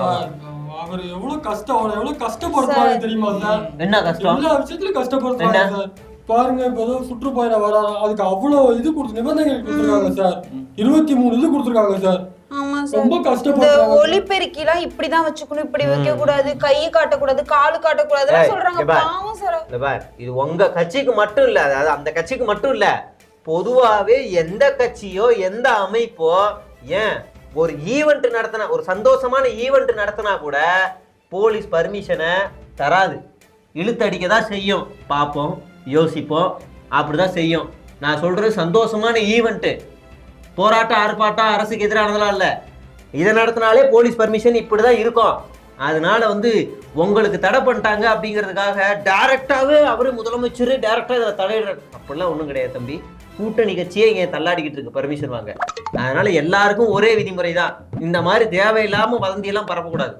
அவர் எவ்வளவு கஷ்டம் அவரை எவ்வளவு கஷ்டப்படுறாங்க தெரியுமா சார்? என்ன கஷ்டம்? எல்லா விஷயத்துலயும் கஷ்டப்படுறாங்க என்ன? சார். பாருங்க இப்ப ஏதோ சுற்றுப்பயணம் வராங்க அதுக்கு அவ்வளவு இது கொடுத்து நிபந்தனைகள் கொடுத்துருக்காங்க சார். இருபத்தி மூணு இது கொடுத்துருக்காங்க சார். ஆமா சார். ரொம்ப இந்த கஷ்டப்படுறாங்க ஒலிபெருக்கி எல்லாம் இப்படிதான் வச்சுக்கணும் இப்படி வைக்க கூடாது கையை காட்டக்கூடாது காலு காட்டக்கூடாது சொல்றாங்க. பாவம் சார். இது உங்க கட்சிக்கு மட்டும் இல்ல அதாவது அந்த கட்சிக்கு மட்டும் இல்ல பொதுவாவே எந்த கட்சியோ எந்த அமைப்போ ஏன் ஒரு ஈவெண்ட் நடத்தினா ஒரு சந்தோஷமான ஈவெண்ட் நடத்தினா கூட போலீஸ் பர்மிஷனை தராது. இழுத்தடிக்க தான் செய்யும். பார்ப்போம் யோசிப்போம். அப்படிதான் செய்யும். நான் சொல்றது சந்தோஷமான ஈவெண்ட்டு போராட்டம் ஆர்ப்பாட்டம் அரசுக்கு எதிரானதெல்லாம் இல்லை. இதை நடத்தினாலே போலீஸ் பர்மிஷன் இப்படி தான் இருக்கும். அதனால வந்து உங்களுக்கு தடை பண்ணிட்டாங்க அப்படிங்கிறதுக்காக டைரக்டாகவே அவர் முதலமைச்சர் டைரக்டாக இதில் தலையிடுறாரு. அப்படிலாம் ஒன்றும் கிடையாது தம்பி. கூட்டணி கட்சியே இங்கே தள்ளாடிக்கிட்டு இருக்கு பர்மிஷன் வாங்க. அதனால எல்லாருக்கும் ஒரே விதிமுறை தான் இந்த மாதிரி தேவையில்லாமல் வதந்தியெல்லாம் பரப்பக்கூடாது.